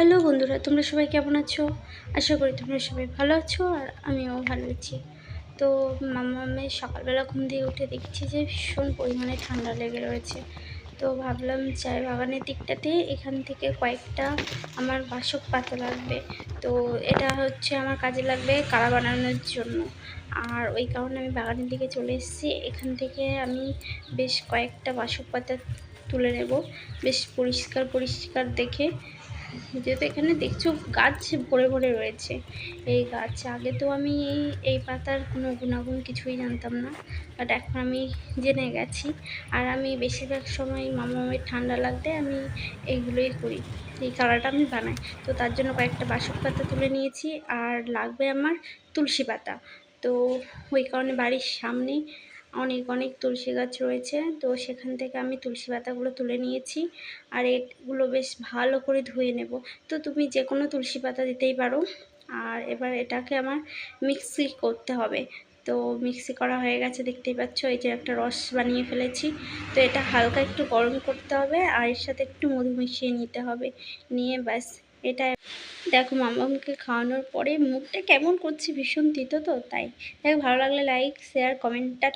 Hello বন্ধুরা, তোমরা সবাই কেমন আছো? আশা করি তোমরা সবাই ভালো আছো আর আমিও ভালো আছি। তো মামা আমি সকালবেলা ঘুম দিয়ে উঠে দেখছি যে ভীষণ পরিমাণে ঠান্ডা লেগে রয়েছে। তো ভাবলাম চায় বাগানের দিকটাতে এখান থেকে কয়েকটা আমার বাসক পাতা লাগবে। তো এটা হচ্ছে আমার কাজে লাগবে কাড়া বানানোর জন্য। আর ওই কারণে আমি বাগানের দিকে চলে এসেছি। এখান থেকে আমি বেশ কয়েকটা বাসক পাতা তুলে নেব। বেশ পরিষ্কার পরিষ্কার দেখে যেহেতু এখানে দেখছ গাছ ভরে ভরে রয়েছে। এই গাছ, আগে তো আমি এই এই পাতার কোনো গুণাগুণ কিছুই জানতাম না বাট এখন আমি জেনে গেছি। আর আমি বেশিরভাগ সময় মামা মামির ঠান্ডা লাগলে আমি এইগুলোই করি, এই কালারটা আমি বানাই। তো তার জন্য কয়েকটা বাসক পাতা তুলে নিয়েছি, আর লাগবে আমার তুলসী পাতা। তো ওই কারণে বাড়ির সামনেই অনেক অনেক তুলসী গাছ রয়েছে। তো সেখান থেকে আমি তুলসী পাতাগুলো তুলে নিয়েছি। আর এগুলো বেশ ভালো করে ধুয়ে নেব। তো তুমি যে কোনো তুলসী পাতা দিতেই পারো। আর এবার এটাকে আমার মিক্সি করতে হবে। তো মিক্সি করা হয়ে গেছে, দেখতেই পাচ্ছ? এই যে একটা রস বানিয়ে ফেলেছি। তো এটা হালকা একটু গরম করতে হবে। আর এর সাথে একটু মধু মিশিয়ে নিতে হবে। নিয়ে ব্যাস এটা দেখো মামাকে খাওয়ানোর পরে মুখটা কেমন করছে ভীষণ তিতো তো, তাই। দেখ, ভালো লাগলে লাইক শেয়ার কমেন্টটা